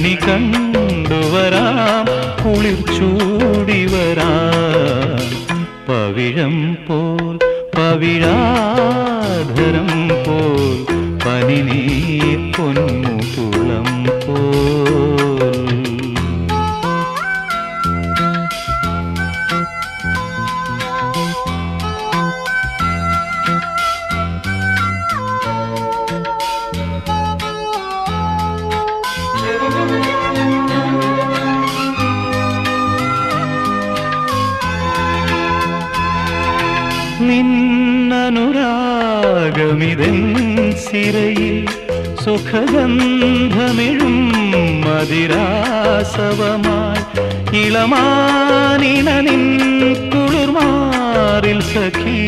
കണി കണ്ടുവരാം കുളിർ ചൂടി വരാം. പവിഴം പോൽ പവിഴാധരം പോൽ പനിനീ നിന്നനുരാഗമിതൻ സിരയിൽ സുഖഗന്ധമിഴും മതിരാസവമായി ഇളമാനിണ നിൻ കുളിർമാറിൽ സഖീ